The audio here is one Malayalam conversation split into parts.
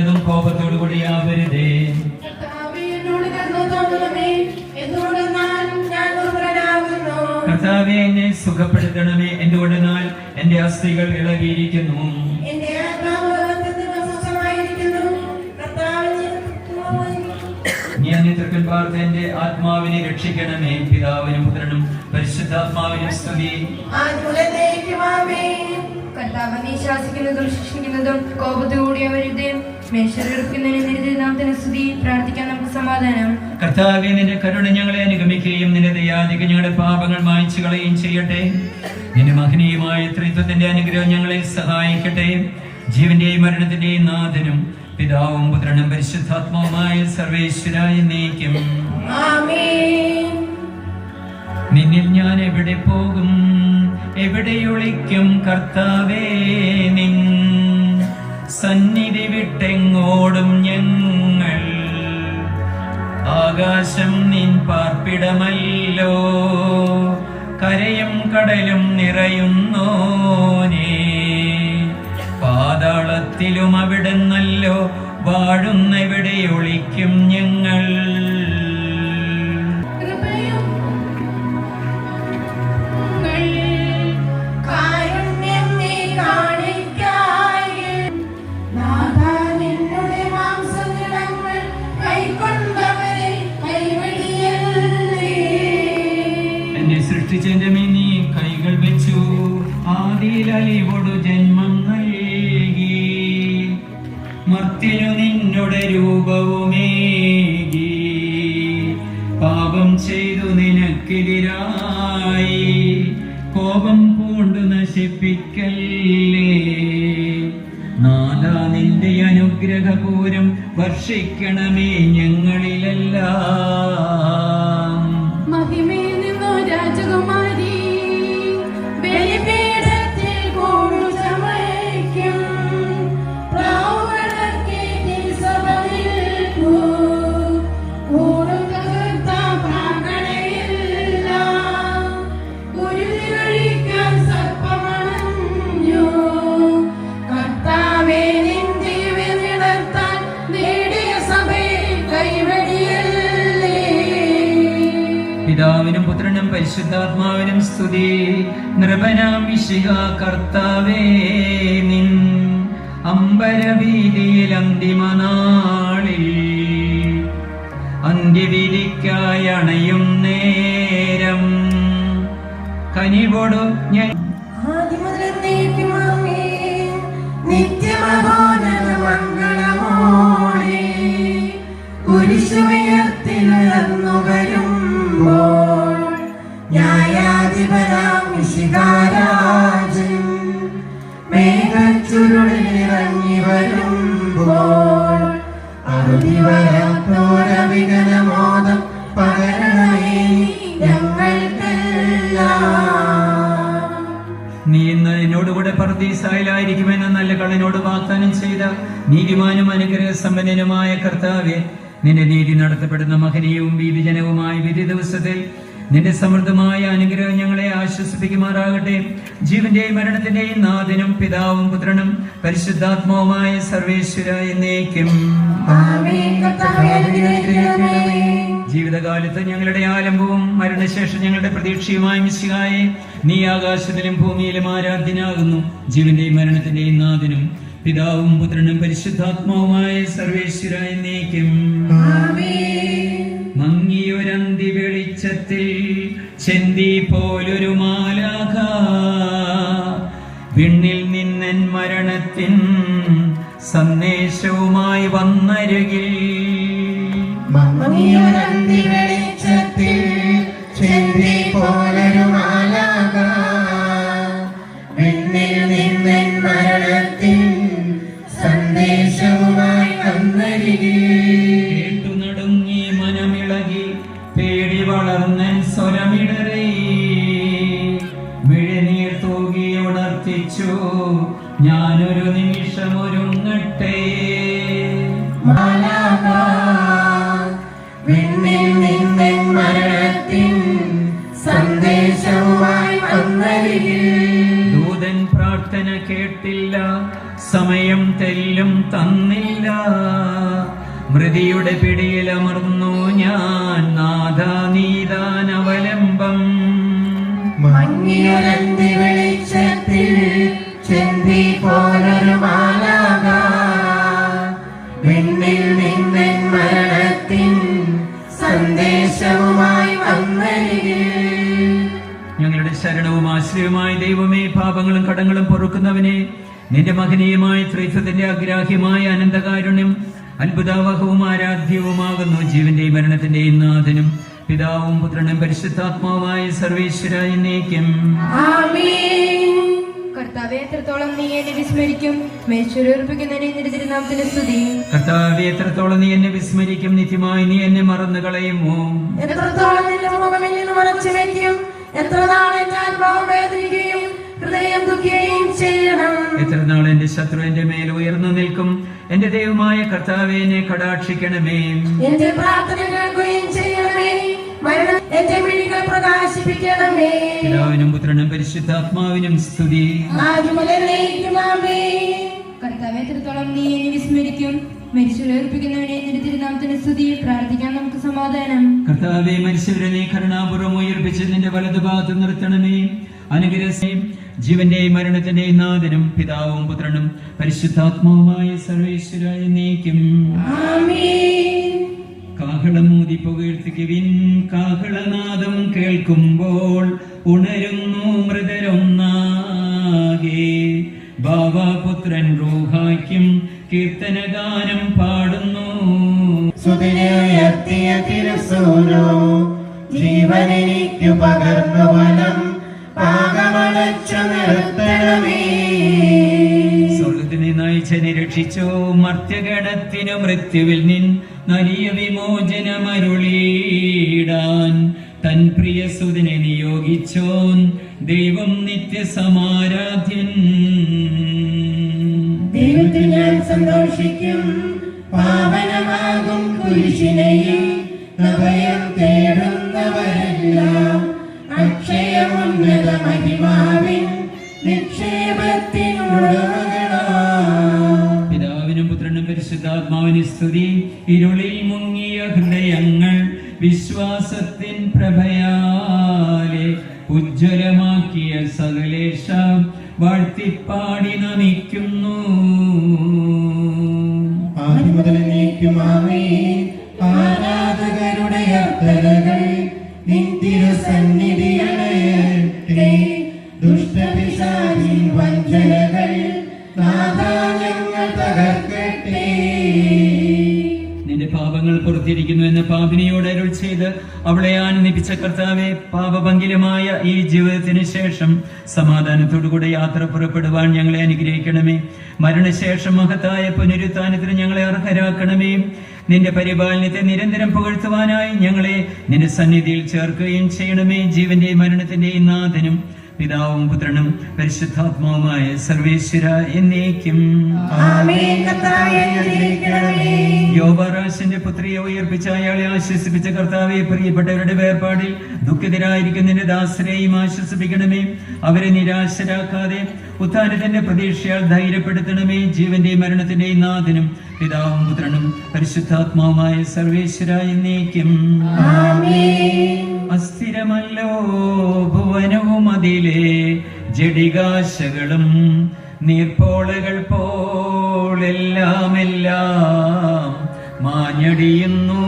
ഇതും കോപത്തോടു ആവരുതേ കർത്താവേ, എന്നെ സുഖപ്പെടുത്തണമേ. എന്തുകൊണ്ടെന്നാൽ എന്റെ അസ്ഥികൾ ഇളകിയിരിക്കുന്നു. ഞാൻ തൃക്കൻ പാർത്ത് എന്റെ ആത്മാവിനെ രക്ഷിക്കണമേ. പിതാവിനും പുത്രനും പരിശുദ്ധാത്മാവിനും സ്തുതി. കർത്താവ് നീ ശാസിക്കുന്നതും ശിക്ഷിക്കുന്നതും കോപത്തോടെ അവരുത് കർത്താവെ നിന്റെ കരുണ ഞങ്ങളെ അനുഗമിക്കുകയും നിന്റെ ദയാധിക ഞങ്ങളുടെ പാപങ്ങൾ മായച്ചു കളയുകയും ചെയ്യട്ടെ. നിന്റെ മഹനീയമായ ത്രിത്വത്തിന്റെ അനുഗ്രഹം ഞങ്ങളെ സഹായിക്കട്ടെ. ജീവന്റെയും മരണത്തിന്റെയും നാഥനും പിതാവും പുത്രനും പരിശുദ്ധാത്മാവുമായ സർവേശ്വരായ നീക്കും. നിന്നിൽ ഞാൻ എവിടെ പോകും? എവിടെ ഒളിക്കും? കർത്താവേ നിൻ സന്നിധി വിട്ടെങ്ങോടും ഞങ്ങൾ? ആകാശം നിൻ പാർപ്പിടമല്ലോ കരയും കടലും നിറയുന്നോനേ പാതാളത്തിലും അവിടുന്നല്ലോ വാഴുന്നെവിടെ ഒളിക്കും ഞങ്ങൾ? വർഷിക്കണമേ ഞങ്ങളിലെല്ലാം. പരിശുദ്ധാത്മാവിനും സ്തുതി. നൃപനാം കർത്താവേ നിൻ അമ്പരവീതിയിൽ അന്തിമ നാളിൽ അന്ത്യവിധിക്കായി അണയും നേരം. കനിവൊടു ഞാൻ നീ ഇന്ന് എന്നോടുകൂടെ പർദീസായിലായിരിക്കുമെന്ന് നല്ല കള്ളനോട് വാഗ്ദാനം ചെയ്ത നീതിമാനും അനുഗ്രഹ സമ്പന്നനുമായ കർത്താവെ നിന്റെ നീതി നടത്തപ്പെടുന്ന മഹനീയവും വീതിജനവുമായ വിധി ദിവസത്തിൽ നിന്റെ സമൃദ്ധമായ അനുഗ്രഹം ഞങ്ങളെ ആശ്വസിപ്പിക്കുമാറാകട്ടെ. ജീവന്റെയും മരണത്തിന്റെയും നാഥനും പിതാവും പുത്രനും പരിശുദ്ധാത്മാവുമായ സർവേശ്വര എന്നേക്കും. ജീവിതകാലത്ത് ഞങ്ങളുടെ ആലംബവും മരണശേഷം ഞങ്ങളുടെ പ്രതീക്ഷയുമായ മിശിഹായെ നീ ആകാശത്തിലും ഭൂമിയിലും ആരാധ്യനാകുന്നു. ജീവന്റെയും മരണത്തിന്റെയും നാഥനും പിതാവും പുത്രനും പരിശുദ്ധാത്മാവുമായ സർവേശ്വരായി നീക്കും. മങ്ങിയൊരന്തി വെളിച്ചത്തിൽ ചെന്തി പോലൊരു മാലാഖ. വിണ്ണിൽ നിന്നൻ മരണത്തിൻ സന്ദേശവുമായി വന്നരുകിൽ. മങ്ങിയൊരന്തി അമർന്നു ഞാൻ നാഥ നീതാനവലംബം. മങ്ങിയൊരന്തി വെളിച്ചത്തിൽ ചെന്തി പോലൊരു മാലാക വിണ്ണിൽ നിന്നൻ മരണത്തിൻ സന്ദേശവുമായി വന്നരികിൽ. ഞങ്ങളുടെ ശരണവും ആശ്രയവുമായി ദൈവമേ പാപങ്ങളും കടങ്ങളും പൊറുക്കുന്നവനെ നിന്റെ മഹനീയമായ ത്രിത്വത്തിന്റെ അഗ്രാഹ്യമായ അനന്തകാരുണ്യം അത്ഭുതാവഹവും ആരാധ്യവുമാകുന്നു ജീവന്റെയും മരണത്തിന്റെയും നാഥനും പിതാവും പുത്രനും പരിശുദ്ധാത്മാവുമായ സർവേശ്വര നീക്കും കർത്താവെ എത്രത്തോളം നീ എന്നെ വിസ്മരിക്കും? മേശ്വരൂർപ്പിക്കുന്നതിനെ നിന്റെ കർത്താവെ എത്രത്തോളം നീ എന്നെ വിസ്മരിക്കും? നിത്യമായി നീ എന്നെ മറന്നു കളയുമോ? എത്രത്തോളം നിന്റെ മുഖമിൽ നിന്ന് മറച്ചു വെക്കും? എത്ര നാളെ ഞാൻ വേദനിക്കുകയും ഹൃദയം ദുഃഖിക്കുകയും ചെയ്യണം? എത്ര നാൾ എന്റെ ശത്രു എന്റെ മേൽ ഉയർന്നു നിൽക്കും? എന്റെ ദൈവമായ കർത്താവിനെ എന്നെ കടാക്ഷിക്കണമേ. എന്റെ പ്രാർത്ഥന കേൾക്കുകയും ചെയ്യണമേ. എന്റെ മിഴികൾ പ്രകാശിപ്പിക്കണമേ. പിതാവിനും പുത്രനും പരിശുദ്ധാത്മാവിനും സ്തുതി. കർത്താവെ എത്രത്തോളം നീ എന്നെ വിസ്മരിക്കും. മരിച്ചുരേർപ്പിക്കുന്നവനെ നിന്റെ തിരുനാമത്തിന് സ്തുതി. പ്രാർത്ഥിക്കാൻ നമുക്ക് സമാധാനം. കർത്താവെ മനുഷ്യരെ നീ കരുണാപൂർവം ഉയർപ്പിച്ച് നിന്റെ വലതുഭാഗത്ത് നിർത്തണമേ. അനുഗ്രഹയും ജീവന്റെയും മരണത്തിന്റെയും നാഥനും പിതാവും പുത്രനും പരിശുദ്ധാത്മാവുമായ സർവേശ്വരായ നീക്കും. കാഹളമൂതി പുകഴ്ത്തിക്കുവിൻ കാഹളനാദം കേൾക്കുമ്പോൾ ഉണരുന്നു മൃതരൊന്നാകെ. ബാബാപുത്രൻ റൂഹായ്ക്കും കീർത്തനഗാനം പാടുന്നു. സുതിനുയർത്തിയ തിരുസൂരോ ജീവനെനിക്കു പകർന്നു വനം. പാകമടച്ചു നിർത്തണമേ. സ്വർഗത്തിൽ നയിച്ചനെ രക്ഷിച്ചു മർത്യഗണത്തിനു മൃത്യുവിൽ നിൻ നരിയ വിമോചനമരുളീടാൻ തൻ പ്രിയ സുതിനെ നിയോഗിച്ചോൻ ദൈവം നിത്യസമാരാധ്യൻ. ദൈവത്തിൽ ഞാൻ സന്തോഷിക്കും. പരിശുദ്ധാത്മാവിന് സ്തുതി ഇരുളിൽ മുങ്ങിയ ഹൃദയങ്ങൾ വിശ്വാസത്തിൻ പ്രഭയാലെ ഉജ്ജ്വലമാക്കിയ സകലേശ വാഴ്ത്തിപ്പാടി നമിക്കുന്നു ജീവിതത്തിന് ശേഷം സമാധാനത്തോടുകൂടെ യാത്ര പുറപ്പെടുവാൻ ഞങ്ങളെ അനുഗ്രഹിക്കണമേ. മരണശേഷം മഹത്തായ പുനരുത്ഥാനത്തിന് ഞങ്ങളെ അർഹരാക്കണമേ. നിന്റെ പരിപാലനത്തെ നിരന്തരം പുകഴ്ത്തുവാനായി ഞങ്ങളെ നിന്റെ സന്നിധിയിൽ ചേർക്കുകയും ചെയ്യണമേ. ജീവന്റെയും മരണത്തിന്റെയും നാഥനും പിതാവും പുത്രനും പരിശുദ്ധാത്മാവുമായ സർവേശ്വര എന്നേക്കും. യോബാറാശിന്റെ പുത്രിയെ ഉയർപ്പിച്ച അയാളെ ആശ്വസിപ്പിച്ച കർത്താവെ പ്രിയപ്പെട്ടവരുടെ വേർപാടിൽ ദുഃഖിതരായിരിക്കുന്നതിന്റെ ദാസരെയും ആശ്വസിപ്പിക്കണമേ. അവരെ നിരാശരാക്കാതെ ഉത്താനത്തിന്റെ പ്രതീക്ഷയാൽ ധൈര്യപ്പെടുത്തണമേ. ജീവന്റെയും മരണത്തിന്റെയും നാഥനും പിതാവും പുത്രനും പരിശുദ്ധാത്മാവുമായ സർവേശ്വര എന്നേക്കും. അസ്ഥിരമല്ലോ ഭുവനവും അതിലെ ജടികാശകളും നീർപ്പോളകൾ പോലെല്ലാം എല്ലാം മാഞ്ഞടിയുന്നു.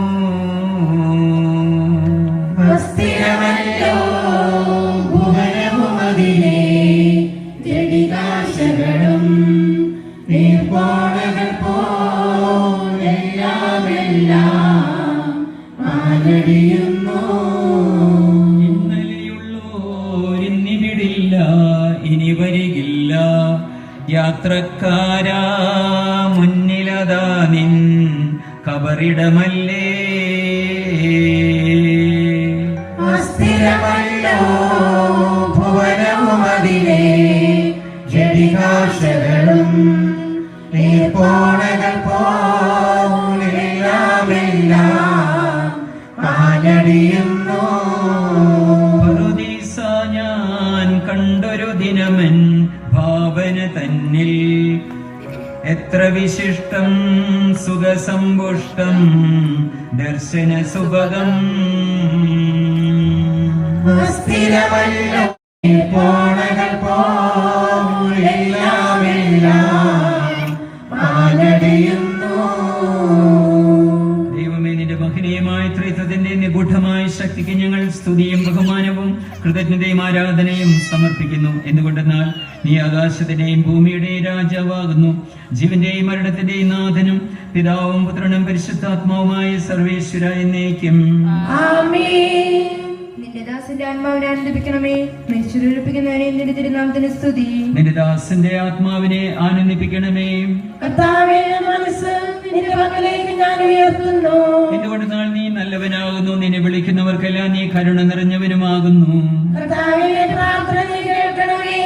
യാത്രക്കാരാ മുന്നിലതാ നിൻ കബറിടമല്ലേ? അസ്ഥിരമല്ലോ ഭുവനവും അതിലെ ജടികാശകളും എത്ര വിശിഷ്ടം സുഖസമ്പുഷ്ടം ദർശന സുഭഗം അസ്ഥിരമല്ലോ പോണകൾ ദൈവമേ നിന്റെ മഹനീയമായ ത്രിത്വത്തിന്റെ നിഗൂഢമായ ശക്തിക്ക് ഞങ്ങൾ സ്തുതിയും ബഹുമാനവും കൃതജ്ഞതയും ആരാധനയും സമർപ്പിക്കുന്നു. എന്തുകൊണ്ടെന്നാൽ നീ ആകാശത്തിന്റെയും ഭൂമിയുടെയും രാജാവാകുന്നു. ജീവന്റെയും മരണത്തിന്റെയും നാഥനും പിതാവും പുത്രനും പരിശുദ്ധാത്മാവുമായ സർവേശ്വര എന്നേക്കും. നിന്റെ ദാസന്റെ ആത്മാവിനെ ആനന്ദിപ്പിക്കണമേ നിന്റെ തിരുനാമത്തിന് സ്തുതി. നിന്റെ ദാസന്റെ ആത്മാവിനെ ആനന്ദിപ്പിക്കണമേ. കർത്താവേ മനസ്സ് നിന്റെ പക്കലേക്ക് ഞാൻ ഉയർത്തുന്നു. എന്തുകൊണ്ടെന്നാൽ നീ നല്ലവനാകുന്നു. നിന്നെ വിളിക്കുന്നവർക്കെല്ലാം നീ കരുണ നിറഞ്ഞവനുമാകുന്നു കർത്താവേ പ്രാർത്ഥന നീ കേൾക്കണമേ.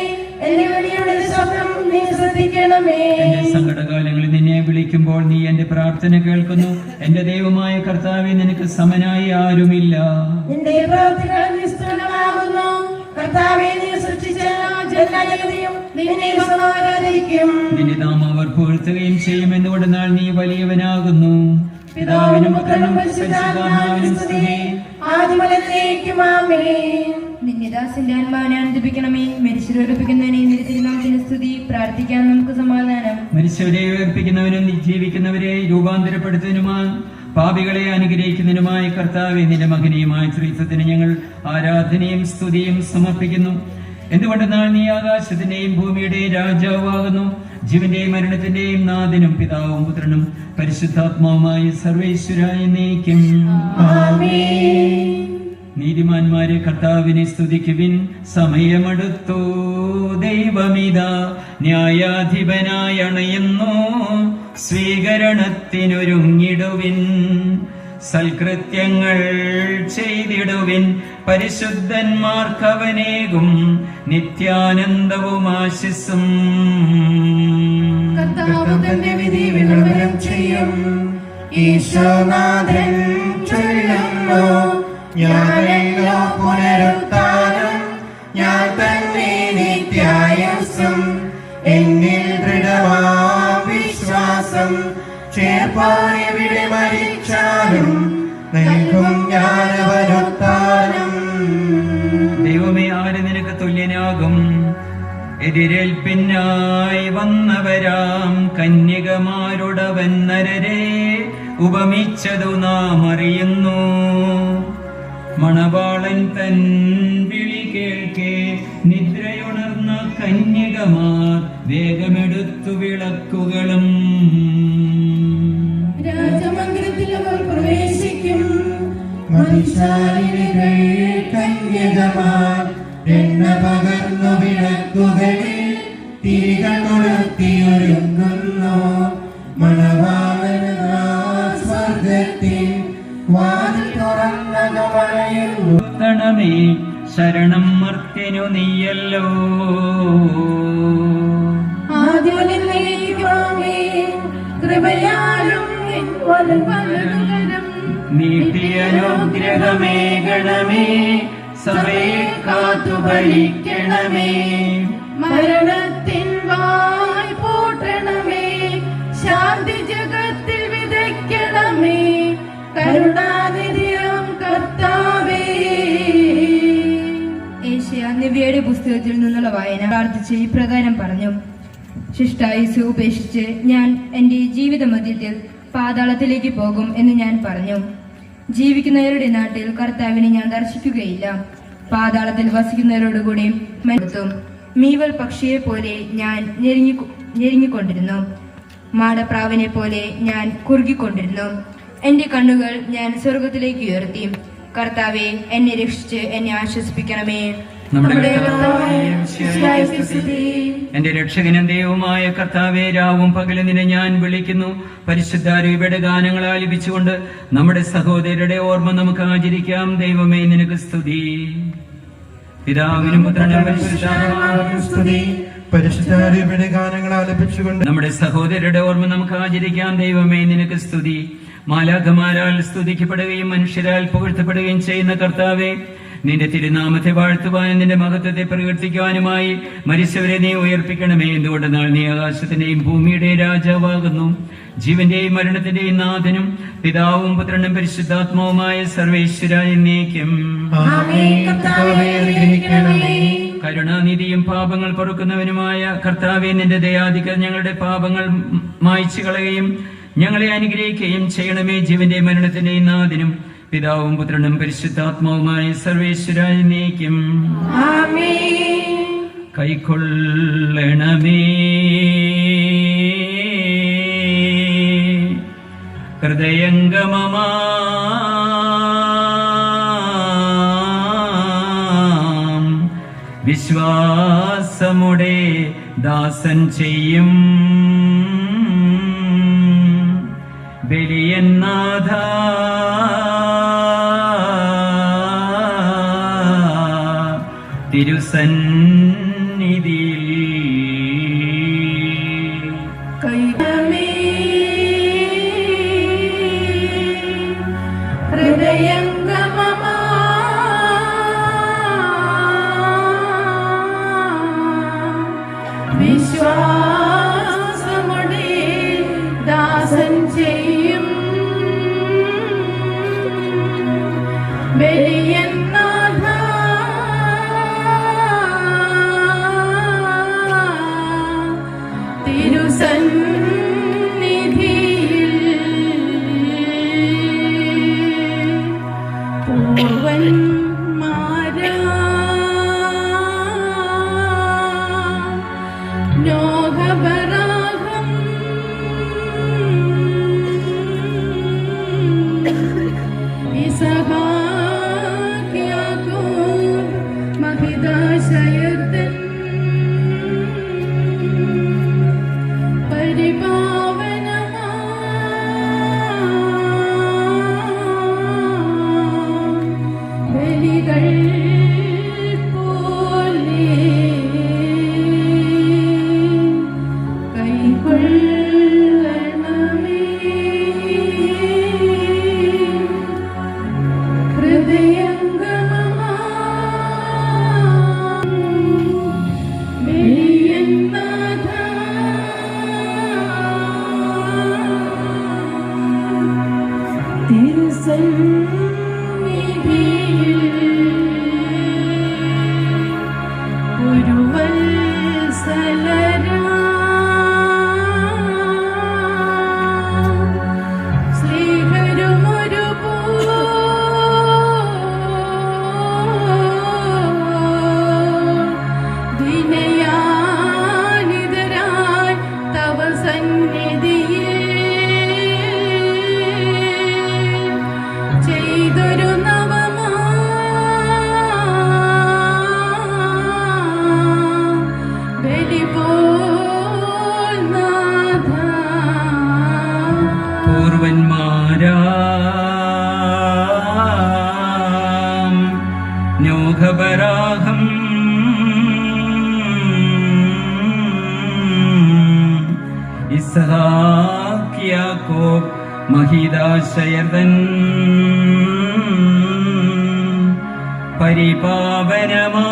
എന്റെ വിളിയുടെ ശബ്ദം നീ ശ്രദ്ധിക്കണമേ. സങ്കടകാലങ്ങളിൽ നിന്നെ വിളിക്കുമ്പോൾ നീ എന്റെ പ്രാർത്ഥന കേൾക്കുന്നു. എന്റെ ദൈവമായ കർത്താവെ നിനക്ക് സമനായി ആരുമില്ല. നിന്റെ പ്രവൃത്തികൾ നിസ്തുലമാകുന്നു. കർത്താവേ നീ സൃഷ്ടിച്ച ജനജഗതിയും നിന്നെ സമാരാധിക്കും നിന്റെ നാമം അവർ പുകഴ്ത്തുകയും ചെയ്യുമെന്ന് എന്തുകൊണ്ടെന്നാൽ നീ വലിയവനാകുന്നു. പിതാവിനും പുത്രനും പരിശുദ്ധാത്മാവിനും സ്തുതി. ആദിമലത്തേക്കും ആമേൻ. നിന്റെ ദാസന്റെ ആത്മാവിനെ ആനന്ദിപ്പിക്കണമേ നിന്റെ തിരുനാമത്തിന് സ്തുതി. പ്രാർത്ഥിക്കാൻ നമുക്ക് സമാധാനം. മനുഷ്യരെ ഉയർപ്പിക്കുന്നവനും ജീവിക്കുന്നവരെ രൂപാന്തരപ്പെടുത്തുന്നതിനുമായി പാപികളെ അനുഗ്രഹിക്കുന്നതിനുമായി കർത്താവെ നിന്റെ മകനീയമായ ശ്രീത്വത്തിന് ഞങ്ങൾ ആരാധനയും സ്തുതിയും സമർപ്പിക്കുന്നു. എന്തുകൊണ്ടെന്നാൽ നീ ആകാശത്തിന്റെയും ഭൂമിയുടെയും രാജാവാകുന്നു? ജീവന്റെയും മരണത്തിന്റെയും നാഥനും പിതാവും പുത്രനും പരിശുദ്ധാത്മാവുമായി സർവേശ്വരായി നീക്കും. നീതിമാന്മാരെ കർത്താവിനെ സ്തുതിക്കുവിൻ. സമയമെടുത്തു. ദൈവമിതാ ന്യായാധിപനായി അണയുന്നു. സ്വീകരണത്തിനൊരുങ്ങിടുവിൻ. സൽകൃത്യങ്ങൾ ചെയ്തിടുവിൻ. പരിശുദ്ധന്മാർക്കവനേകും. നിത്യാനന്ദവും ആശിസും ചെയ്യും. ഈശോനാഥൻ ചൊല്ലുന്നു. ഞാനല്ലോ പുനരുത്ഥാനം. ഞാൻ തന്നെ നിത്യായുസ്സും എന്നിൽ ദൃഢമാ വിശ്വാസം ചേർപ്പായെവിടെ മരിച്ചാലും നൽകും ജ്ഞാനവനുത്ഥാനം ദൈവമേ അവന് നിനക്ക് തുല്യനാകും. എതിരേൽപ്പിനായി വന്നവരാം. കന്യകമാരുടവൻ നരരെ ഉപമിച്ചതു നാം അറിയുന്നു. മണവാളൻ തൻ വിളി കേൾക്കെ നിദ്രയുണർന്ന കന്യകമാർ വേഗമെടുത്തു വിളക്കുകളും. രാജമന്ദിരത്തിൽ അവർ പ്രവേശിക്കും. കന്യകമാർ എണ്ണ പകർന്നു വിളക്കുകളിൽ നീട്ടിയനുഗ്രഹമേകണമേ സഭയെ കാത്തു ഭരിക്കണമേ മരണത്തിൻ വായ് പോട്ടണമേ. ശാന്തി ജഗത്തിൽ വിതയ്ക്കണമേ. കരുണാനിധിയം കർത്താവേ. ഏഷ്യ നിവ്യയുടെ പുസ്തകത്തിൽ നിന്നുള്ള വായന പ്രാർത്ഥിച്ച് ഇപ്രകാരം പറഞ്ഞു. ശിഷ്ടായുസ് ഉപേക്ഷിച്ച് ഞാൻ എന്റെ ജീവിത മധ്യത്തിൽ പാതാളത്തിലേക്ക് പോകും എന്ന് ഞാൻ പറഞ്ഞു. ജീവിക്കുന്നവരുടെ നാട്ടിൽ കർത്താവിനെ ഞാൻ ദർശിക്കുകയില്ല പാതാളത്തിൽ വസിക്കുന്നവരോടുകൂടി മെത്തും മീവൽ പക്ഷിയെ പോലെ ഞാൻ ഞെരുങ്ങി ഞെരുങ്ങിക്കൊണ്ടിരുന്നു. മാടപ്രാവിനെ പോലെ ഞാൻ കുറുകിക്കൊണ്ടിരുന്നു. എന്റെ കണ്ണുകൾ ഞാൻ സ്വർഗത്തിലേക്ക് ഉയർത്തി. കർത്താവെ എന്നെ രക്ഷിച്ച് എന്നെ ആശ്വസിപ്പിക്കണമേ. നമ്മുടെ. എന്റെ രക്ഷകനും ദൈവമായ കർത്താവേ രാവും പകലും നിന്നെ ഞാൻ വിളിക്കുന്നു. പരിശുദ്ധാരൂപയുടെ ഗാനങ്ങൾ ആലപിച്ചുകൊണ്ട് നമ്മുടെ സഹോദരരുടെ ഓർമ്മ നമുക്ക് ആചരിക്കാം. ദൈവമേ നിനക്ക് സ്തുതി. പിതാവിനും പുത്രനും പരിശുദ്ധാരൂപയുടെ ഗാനങ്ങൾ ആലപിച്ചുകൊണ്ട് നമ്മുടെ സഹോദരരുടെ ഓർമ്മ നമുക്ക് ആചരിക്കാം. ദൈവമേ നിനക്ക് സ്തുതി. മാലാഖമാരാൽ സ്തുതിക്കപ്പെടുകയും മനുഷ്യരാൽ പുകഴ്ത്തപ്പെടുകയും ചെയ്യുന്ന കർത്താവെ നിന്റെ തിരുനാമത്തെ വാഴ്ത്തുവാനും നിന്റെ മഹത്വത്തെ പ്രകീർത്തിക്കുവാനുമായി മരിച്ചവരെ നീ ഉയർപ്പിക്കണമേ. എന്തുകൊണ്ടെന്നാൽ നീ ആകാശത്തിന്റെയും ഭൂമിയുടെയും രാജാവാകുന്നു. ജീവന്റെയും മരണത്തിന്റെയും നാഥനും പിതാവും പുത്രനും പരിശുദ്ധാത്മാവുമായ സർവേശ്വര എന്നേക്കും. ആമേൻ. കർത്താവേ അനുഗ്രഹിക്കണമേ. കരുണാനിധിയും പാപങ്ങൾ പൊറുക്കുന്നവനുമായ കർത്താവെ നിന്റെ ദയാധിക ഞങ്ങളുടെ പാപങ്ങൾ മായ്ച്ചു കളയുകയും ഞങ്ങളെ അനുഗ്രഹിക്കുകയും ചെയ്യണമേ. ജീവന്റെയും മരണത്തിന്റെയും നാഥനും പിതാവും പുത്രനും പരിശുദ്ധാത്മാവുമായ സർവേശ്വരായി നീക്കും കൈക്കൊള്ളണമേ. ഹൃദയംഗമമാ. വിശ്വാസമുടെ ദാസൻ ചെയ്യും. ബലിയന്നാഥ തിരുസന്നിധിയിൽ നോഹപരാഹം ഇസ്ഹാക്കിയാക്കോബ് മഹിതാശയതൻ. പരിപാവനമാ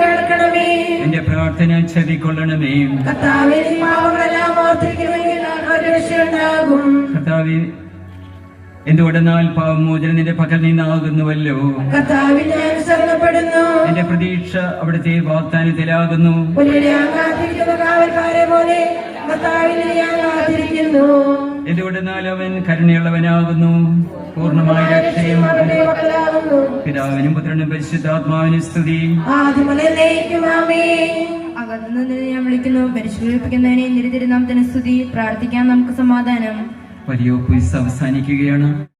കേൾക്കണമേ. എന്റെ പ്രാർത്ഥന ചെവിക്കൊള്ളണമേ കർത്താവേ പാവങ്ങളെല്ലാം ഓർത്തിരിക്കുമെങ്കിൽ ഒരു രക്ഷയുണ്ടാകും കർത്താവെ എന്തുകൊണ്ടെന്നാൽ പാവമോചനം നിന്റെ പക്കൽ നിന്നാകുന്നുവല്ലോ. എന്റെ പ്രതീക്ഷ അവിടുത്തെ വാഗ്ദാനത്തിലാകുന്നു. കാത്തിരിക്കുന്ന കാവൽക്കാരെ പോലെ കർത്താവിനെ ഞാൻ കാത്തിരിക്കുന്നു എന്തുകൊണ്ടെന്നാൽ അവൻ കരുണയുള്ളവനാകുന്നു. പൂർണമായ രക്ഷയും പിതാവിനും പുത്രനും പരിശുദ്ധാത്മാവിനും സ്തുതി. നിന്ന് ഞാൻ വിളിക്കുന്നു. പരിശീലിപ്പിക്കുന്നതിനെ തന്നെ സ്തുതി. പ്രാർത്ഥിക്കാൻ നമുക്ക് സമാധാനം. വലിയ ക്വിസ് അവസാനിക്കുകയാണ്.